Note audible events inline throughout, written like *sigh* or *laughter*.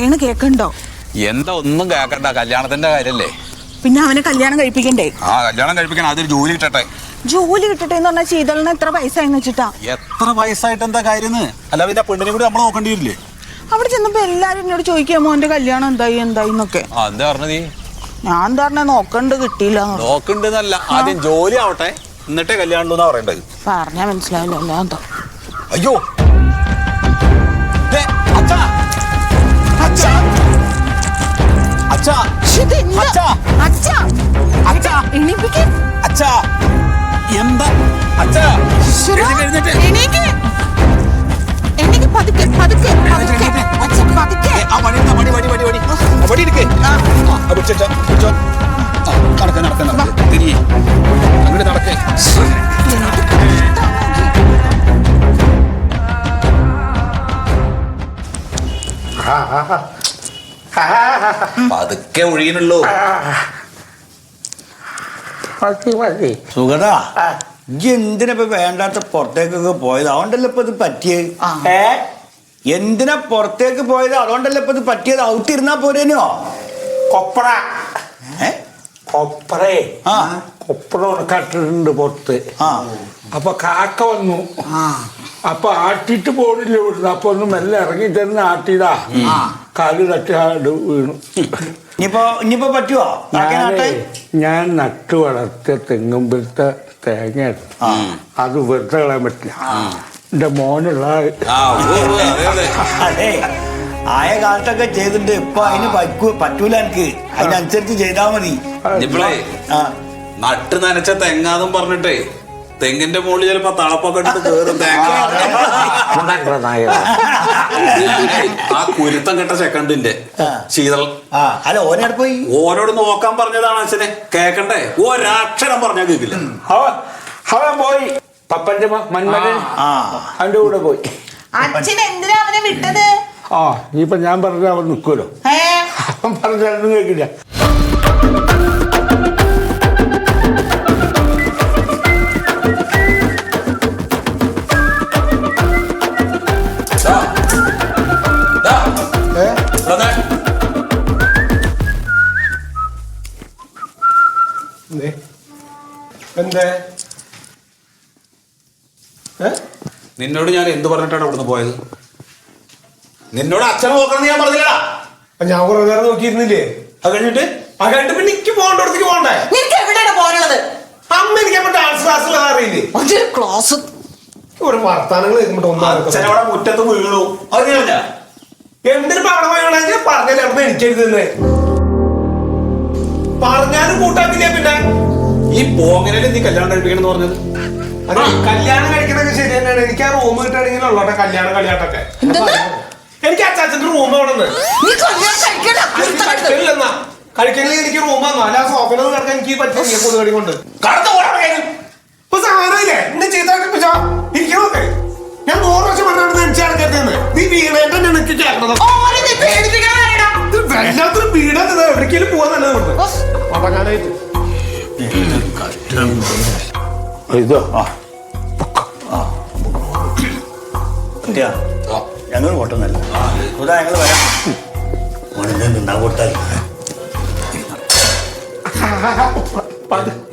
പറയണ കേക്കണ്ടോ? എന്താ ഒന്നും കേക്കണ്ട കല്യാണത്തിന്റെ കാര്യല്ലേ? പിന്നെ അവനെ കല്യാണം കഴിപ്പിക്കണ്ടേ? ആ കല്യാണം കഴിപ്പിക്കണം. അതൊരു ജോലി കിട്ടട്ടെ. ജോലി കിട്ടട്ടെ എന്ന് പറഞ്ഞാൽ ശീതളിന് എത്ര പൈസ എന്ന് വെച്ചിട്ടാ? എത്ര വയസ്സായിട്ട് എന്താ കാര്യം അല്ല പിന്നെ പെണ്ണിനെ കൂടി നമ്മൾ നോക്കേണ്ടി വരില്ലേ? അവിടെ ചെന്നപ്പോ എല്ലാരും എന്നോട് ചോദിക്കാൻ മോന്റെ കല്യാണം എന്തായി എന്തായി എന്നൊക്കെ. ആ എന്താ പറഞ്ഞത് നീ? ഞാൻ പറഞ്ഞ നോക്കണ്ട് കിട്ടിയില്ല നോക്കണ്ടെന്നല്ല ആദ്യം ജോലി ആവട്ടെ എന്നിട്ടേ കല്യാണം പറയണ്ടത്. പറഞ്ഞാ മനസ്സിലാവില്ല എന്താ? അയ്യോ എന്താ. എണീക്ക് പതുക്കെ, പതുക്കെ, പതുക്കെ. അച്ഛ, പതുക്കെ. ആ വടി വടി വടി വടി ആ, വടി എടുക്ക് ആ. ആ, ആ, പിടിച്ചോ, പിടിച്ചോ. ആ, നടക്ക് നടക്ക് തിരിയ് അങ്ങോട്ട് നടക്ക് പതുക്കെ ഒഴിയണുള്ളൂ മതി മതി. സുഗതാ ഇജ്ജ് എന്തിനാ ഇപ്പൊ വേണ്ടാത്ത പുറത്തേക്കൊക്കെ പോയത്? അതുകൊണ്ടല്ലേ ഇപ്പൊ ഇത് പറ്റിയത്? ഏ? എന്തിനാ പുറത്തേക്ക് പോയത്? അതുകൊണ്ടല്ലേ ഇപ്പൊ ഇത് പറ്റിയത്? ഔട്ടിരുന്നാ പോരേനോ? കൊപ്ര. ഏ? കൊപ്രേ. ആ. കൊപ്ര കട്ടിട്ടുണ്ട് പുറത്ത്. ആ. അപ്പൊ കാക്ക വന്നു. അപ്പൊ ആട്ടിട്ട് പോടില്ല വിടുന്നു. അപ്പൊ ഒന്ന് മെല്ലെ ഇറങ്ങി തന്നെ ആട്ടിയതാ. കാൽ തട്ടി ആട് വീണു. ഇനിയിപ്പോ ഇനിയിപ്പോ ഞാനേ ഞാൻ നട്ടു വളർത്തിയ തെങ്ങുമ്പിലത്തെ തേങ്ങ. അത് വെറുതെ കളയാൻ പറ്റില്ല. എന്റെ മോനുള്ള ആ ഉവ്വ് ഉവ്വ്, അതെ അതെ. അതെ. ആയ കാലത്തൊക്കെ ചെയ്തിട്ട് ഇപ്പൊ അതിന് പറ്റൂ പറ്റൂല എനിക്ക്. അതിനനുസരിച്ച് ചെയ്താ മതി. നട്ടു ആ. നട്ട് നനച്ച തെങ്ങാന്നും പറഞ്ഞിട്ടേ തെങ്ങിന്റെ മുകളിൽ ചിലപ്പോ തളപ്പൊക്കെ എടുത്ത് കേറും തേങ്ങ ആ കുരുത്തം കെട്ട സെക്കൻഡിന്റെ ശീതൾ. ആ അല്ല ഓനെവിടെ പോയി? ഓരോട് നോക്കാൻ പറഞ്ഞതാണ് അച്ഛനെ. കേക്കണ്ടേ? ഒരക്ഷരം പറഞ്ഞാൽ കേക്കില്ല. അവൻ അവൻ പോയി. പപ്പന്റെ മ- മന്മഥൻ അവന്റെ കൂടെ പോയി. അച്ഛൻ എന്തിനാ അവനെ വിട്ടത്? ആ ഇനിയിപ്പൊ ഞാൻ പറഞ്ഞ അവൻ നിൽക്കുമല്ലോ ഏ? അവൻ പറഞ്ഞാലൊന്നും കേൾക്കില്ല എന്തേ? നിന്നോട് ഞാൻ എന്ത് പറഞ്ഞിട്ടാണ് അവിടുന്ന് പോയത്? നിന്നോട് അച്ഛൻ നോക്കണം ഞാൻ പറഞ്ഞില്ലടാ ഞാൻ കുറെ നേരം നോക്കിയിരുന്നില്ലേ? അത് കഴിഞ്ഞിട്ട്? ആ കഴിഞ്ഞിട്ട് പിന്നെ എനിക്ക് പോകേണ്ടടത്തേക്ക് പോകണ്ടേ? നിനക്ക് എവിടെയാണ് പോകാനുള്ളത്? അമ്മ എനിക്ക് അപ്പൊ ഡാൻസ് ക്ലാസ് അറിയില്ലേ? ഒരു ക്ലാസ് ഒരു വർത്താനങ്ങൾ കേൾക്കുമ്പോ മുറ്റത്ത് വീണു. അത് അറിഞ്ഞാ? എന്തിനു അവിടെ പോയാണെങ്കിൽ പറഞ്ഞാലേ അവിടെ എനിക്കെഴുതുന്നേ. പറഞ്ഞാലും കൂട്ടാക്കില്ല പിന്നെ ഈ പോങ്ങനല്ലേ നീ കല്യാണം കഴിപ്പിക്കണം എന്ന് പറഞ്ഞത്? അതെ കല്യാണം കഴിക്കണൊക്കെ ശരി തന്നെയാണ്. എനിക്ക് ആ റൂം കിട്ടുകയാണെങ്കിൽ ഉള്ളോട്ടെ കല്യാണം കളിയാട്ടൊക്കെ. എനിക്ക് അച്ചാച്ചന്റെ റൂം അവിടെ നിന്ന് നീ കല്യാണം കഴിക്കണ്ട. കുരുത്തം കെടുത്ത്. കഴിക്കണമെങ്കിൽ എനിക്ക് റൂം വന്നു അല്ല സോഫയിൽ കിടക്കാൻ എനിക്ക് പറ്റില്ല കൊതുകടി കൊണ്ട്. കടന്നു പോടാ ഇപ്പൊ സാധനമില്ലേ? എന്റെ ചെയ്താക്കിപ്പിച്ചോ ഇരിക്കണോക്കെ ഞാൻ നൂറ് വർഷം പറഞ്ഞാണ് നെഞ്ചി കിടക്കരുതെന്ന് നീ വീണേന്റെ നിനക്ക് കേൾക്കണത്. വല്ലാത്തൊരു വീടാ എവിടേക്കെങ്കിലും പോവാൻ നല്ലത് കൊണ്ട്. ഇതോ. ആ. ഞങ്ങൾ കൊട്ടുന്നല്ല സുധാ ഞങ്ങൾ വരാം. നിന്നാ കൊടുത്താൽ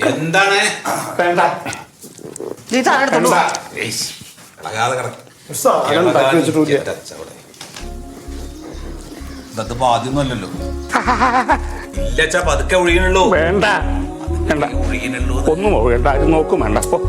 എന്താണ്? വേണ്ട. നീ സാധനം എടുത്തോണ്ട് വേണ്ട. പോ. ഇളകാതെ കിടക്ക്. സാധനം ഉണ്ടാക്കി വെച്ചിട്ടില്ല ഇട്ടച്ച അവിടെ. ഇതിപ്പോ ആദ്യമൊന്നും അല്ലല്ലോ *laughs* ഇല്ലച്ചാ പതുക്കെ ഒഴിയണുള്ളൂ വേണ്ട. വേണ്ട. ഒന്നും വേണ്ട ഇത് നോക്കും വേണ്ട. പോ.